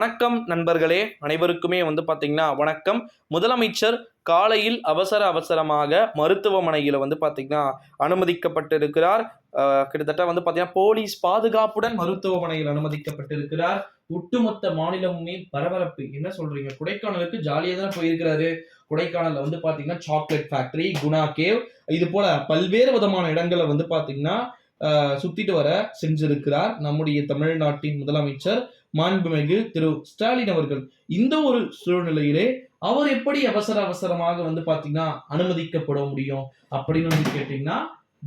வணக்கம் நண்பர்களே அனைவருக்குமே வந்து பார்த்தீங்கன்னா வணக்கம். முதலமைச்சர் காலையில் அவசர அவசரமாக மருத்துவமனையில் வந்து பார்த்தீங்கன்னா அனுமதிக்கப்பட்டிருக்கிறார். கிட்டத்தட்ட வந்து பார்த்தீங்கன்னா போலீஸ் பாதுகாப்புடன் மருத்துவமனையில் அனுமதிக்கப்பட்டிருக்கிறார். ஒட்டுமொத்த மாநிலமுமே பரபரப்பு. என்ன சொல்றீங்க? கொடைக்கானலுக்கு ஜாலியாக தான் போயிருக்கிறாரு. கொடைக்கானலில் வந்து பார்த்தீங்கன்னா சாக்லேட் ஃபேக்டரி குணா கேவ் இது போல பல்வேறு விதமான இடங்களை வந்து பார்த்தீங்கன்னா சுத்திட்டு வர செஞ்சிருக்கிறார் நம்முடைய தமிழ்நாட்டின் முதலமைச்சர் மாண்புமிகு திரு ஸ்டாலின் அவர்கள். இந்த ஒரு சூழ்நிலையிலே அவர் எப்படி அவசர அவசரமாக வந்து பாத்தீங்கன்னா அனுமதிக்கப்பட முடியும் அப்படின்னு வந்து கேட்டீங்கன்னா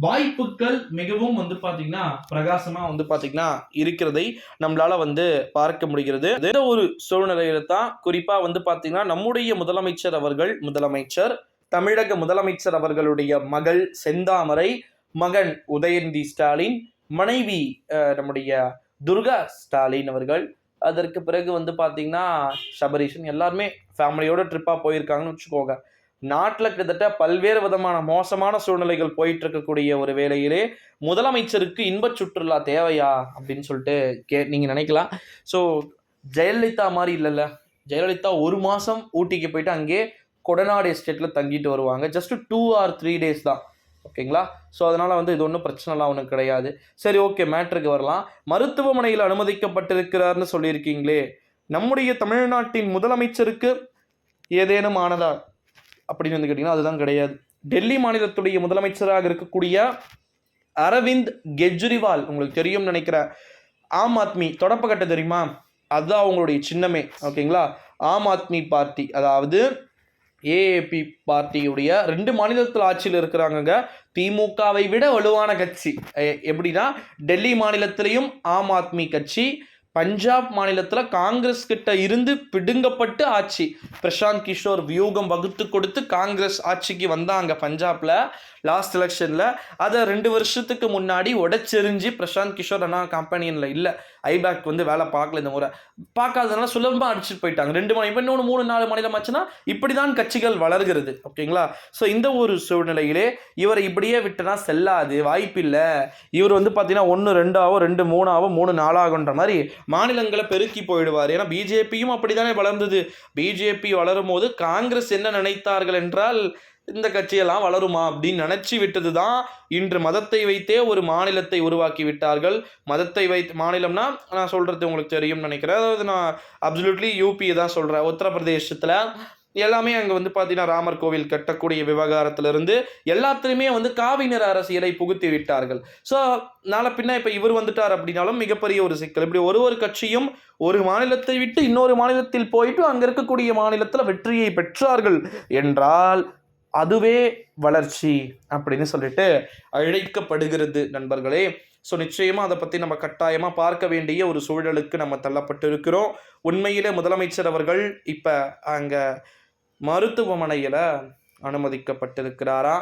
வாய்ப்புகள் மிகவும் வந்து பாத்தீங்கன்னா பிரகாசமா வந்து பாத்தீங்கன்னா இருக்கிறதை நம்மளால வந்து பார்க்க முடிகிறது. இந்த ஒரு சூழ்நிலையில தான் குறிப்பா வந்து பாத்தீங்கன்னா நம்முடைய முதலமைச்சர் அவர்கள் முதலமைச்சர் தமிழக முதலமைச்சர் அவர்களுடைய மகள் செந்தாமரை மகன் உதயநிதி ஸ்டாலின் மனைவி நம்முடைய துர்கா ஸ்டாலின் அவர்கள். அதற்கு பிறகு வந்து பார்த்தீங்கன்னா சபரீஷன் எல்லாருமே ஃபேமிலியோட ட்ரிப்பாக போயிருக்காங்கன்னு வச்சுக்கோங்க. நாட்டில் கிட்டத்தட்ட பல்வேறு விதமான மோசமான சூழ்நிலைகள் போயிட்டு இருக்கக்கூடிய ஒரு வேளையிலே முதலமைச்சருக்கு இன்பச் சுற்றுலா தேவையா? அப்படின்னு சொல்லிட்டு கே நீங்கள் நினைக்கலாம். ஸோ ஜெயலலிதா மாதிரி இல்லைல்ல. ஜெயலலிதா ஒரு மாதம் ஊட்டிக்கு போயிட்டு அங்கே கொடநாடு எஸ்டேட்டில் தங்கிட்டு வருவாங்க. Just two or three days தான். ஓகேங்களா? ஸோ அதனால் வந்து இது ஒன்றும் பிரச்சனைலாம் ஒன்றும் கிடையாது. சரி ஓகே மேட்ருக்கு வரலாம். மருத்துவமனையில் அனுமதிக்கப்பட்டிருக்கிறார்னு சொல்லியிருக்கீங்களே. நம்முடைய தமிழ்நாட்டின் முதலமைச்சருக்கு ஏதேனும் ஆனதா? அப்படின்னு வந்து கேட்டிங்கன்னா அதுதான் கிடையாது. டெல்லி மாநிலத்துடைய முதலமைச்சராக இருக்கக்கூடிய அரவிந்த் கெஜ்ரிவால் உங்களுக்கு தெரியும்னு நினைக்கிறேன். ஆம் ஆத்மி தொடப்பக்கட்ட தெரியுமா? அதுதான் அவங்களுடைய சின்னமே. ஓகேங்களா? ஆம் ஆத்மி பார்ட்டி அதாவது ஏஏபி பார்ட்டியுடைய ரெண்டு மாநிலத்தில் ஆட்சியில் இருக்கிறாங்கங்க. திமுகவை விட வலுவான கட்சி. எப்படின்னா டெல்லி மாநிலத்திலையும் ஆம் ஆத்மி கட்சி பஞ்சாப் மாநிலத்தில் காங்கிரஸ் கிட்ட இருந்து பிடுங்கப்பட்டு ஆட்சி. பிரசாந்த் கிஷோர் வியூகம் வகுத்து கொடுத்து காங்கிரஸ் ஆட்சிக்கு வந்தாங்க பஞ்சாப்ல லாஸ்ட் எலெக்ஷனில் அதை ரெண்டு வருஷத்துக்கு முன்னாடி உடச்செறிஞ்சு பிரசாந்த் கிஷோர் அண்ணா கம்பெனியில் இல்லை ஐபேக் வந்து வேலை பார்க்கல இந்த முறை. பார்க்காததுனால சுலபமாக அடிச்சுட்டு போயிட்டாங்க. ரெண்டு மணி இப்போ இன்னொன்று மூணு நாலு மாநிலம் ஆச்சுன்னா இப்படி தான் கட்சிகள் வளர்கிறது ஓகேங்களா? ஸோ இந்த ஒரு சூழ்நிலையிலே இவரை இப்படியே விட்டுனா செல்லாது வாய்ப்பில்லை. இவர் வந்து பார்த்தீங்கன்னா ஒன்று ரெண்டாவோ ரெண்டு மூணாவோ மூணு நாலாகன்ற மாதிரி மாநிலங்களை பெருக்கி போயிடுவார். ஏன்னா பிஜேபியும் அப்படி தானே வளர்ந்தது. பிஜேபி வளரும் போது காங்கிரஸ் என்ன நினைத்தார்கள் என்றால் இந்த கட்சியெல்லாம் வளருமா அப்படின்னு நினச்சி விட்டது தான் இன்று மதத்தை வைத்தே ஒரு மாநிலத்தை உருவாக்கி விட்டார்கள். மதத்தை வைத்து மாநிலம்னா நான் சொல்கிறது உங்களுக்கு தெரியும்னு நினைக்கிறேன். அதாவது நான் அப்சல்யூட்லி யூபியை தான் சொல்கிறேன் உத்தரப்பிரதேசத்தில் எல்லாமே அங்கே வந்து பார்த்தீங்கன்னா ராமர் கோவில் கட்டக்கூடிய விவகாரத்திலிருந்து எல்லாத்துலேயுமே வந்து காவினர் அரசியலை புகுத்தி விட்டார்கள். ஸோ நாளை பின்ன இப்போ இவர் வந்துட்டார் அப்படின்னாலும் மிகப்பெரிய ஒரு சிக்கல். இப்படி ஒரு ஒரு கட்சியும் ஒரு மாநிலத்தை விட்டு இன்னொரு மாநிலத்தில் போயிட்டு அங்கே இருக்கக்கூடிய மாநிலத்தில் வெற்றியை பெற்றார்கள் என்றால் அதுவே வளர்ச்சி அப்படின்னு சொல்லிட்டு அழைக்கப்படுகிறது நண்பர்களே. ஸோ நிச்சயமாக அதை பற்றி நம்ம கட்டாயமாக பார்க்க வேண்டிய ஒரு சூழலுக்கு நம்ம தள்ளப்பட்டு இருக்கிறோம் உண்மையிலே முதலமைச்சர் அவர்கள் இப்போ அங்கே மருத்துவமனையில் அனுமதிக்கப்பட்டிருக்கிறாரா?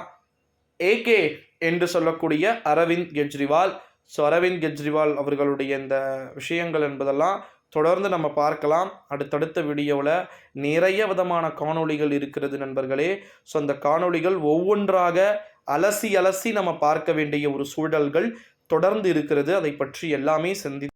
ஏகே என்று சொல்லக்கூடிய அரவிந்த் கெஜ்ரிவால். ஸோ அரவிந்த் கெஜ்ரிவால் அவர்களுடைய இந்த விஷயங்கள் என்பதெல்லாம் தொடர்ந்து நம்ம பார்க்கலாம். அடுத்தடுத்த வீடியோவில் நிறைய விதமான காணொளிகள் இருக்கிறது நண்பர்களே. ஸோ அந்த காணொளிகள் ஒவ்வொன்றாக அலசி அலசி நம்ம பார்க்க வேண்டிய ஒரு சூழல்கள் தொடர்ந்து இருக்கிறது. அதை பற்றி எல்லாமே சிந்தி